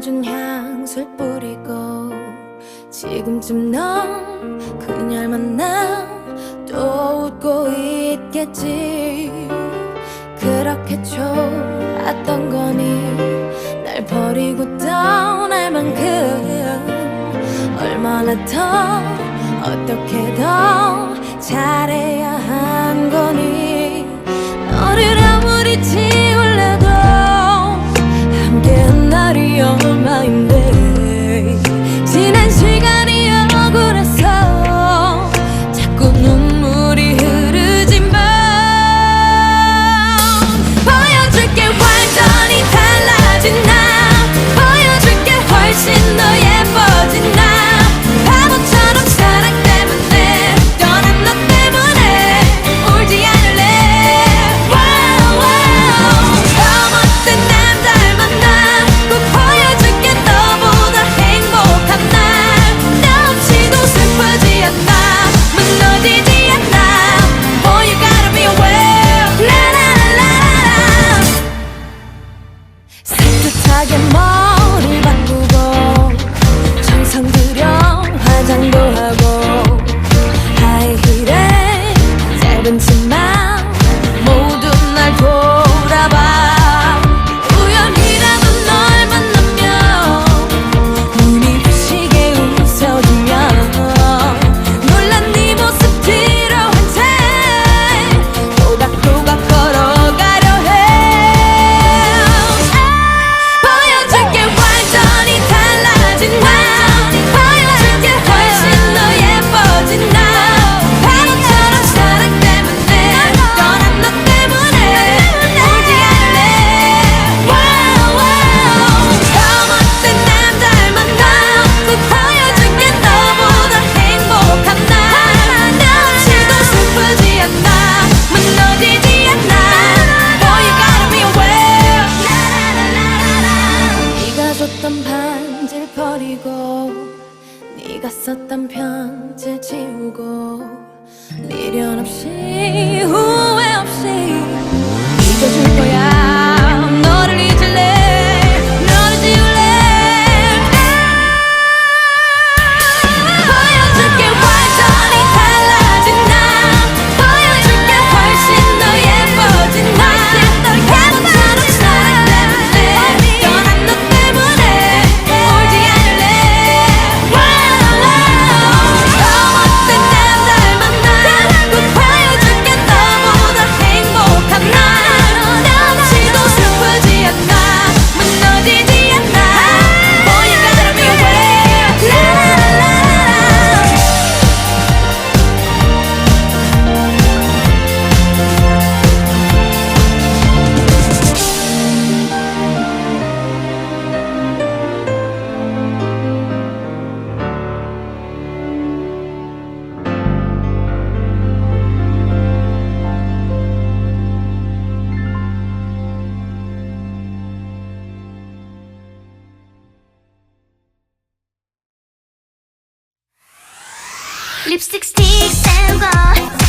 젖은 향수 뿌리고 지금쯤 넌 그녀를 만나 또 웃고 있겠지 그렇게 좋았던 거니 날 버리고 떠날 만큼 얼마나 더 어떻게 더 잘해야 하지. Lipstick sticks and gone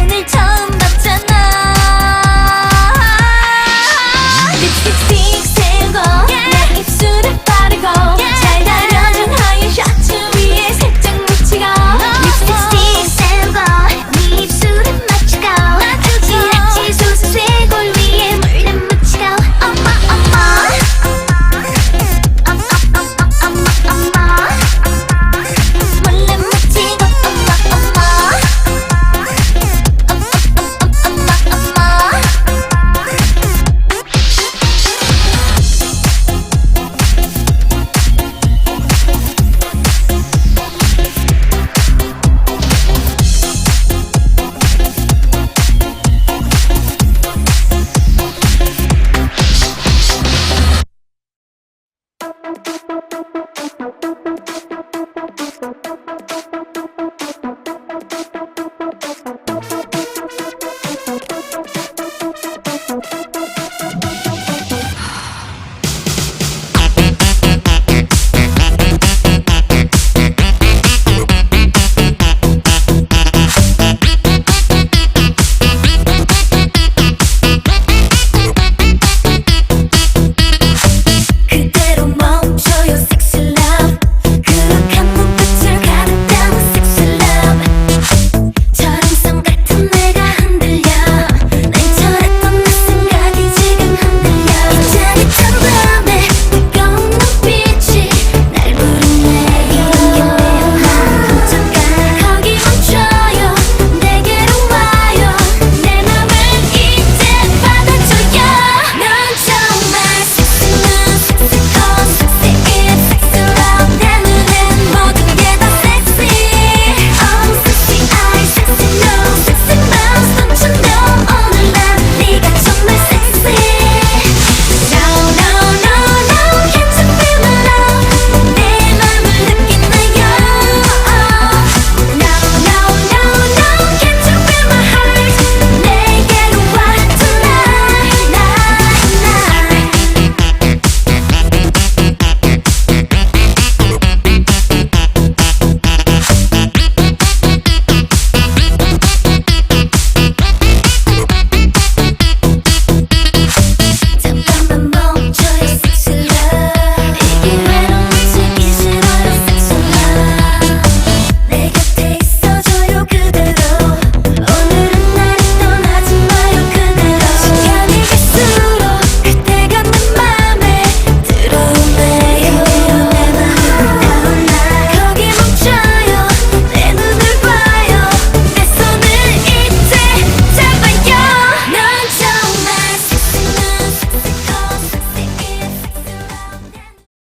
오늘 처음 봤잖아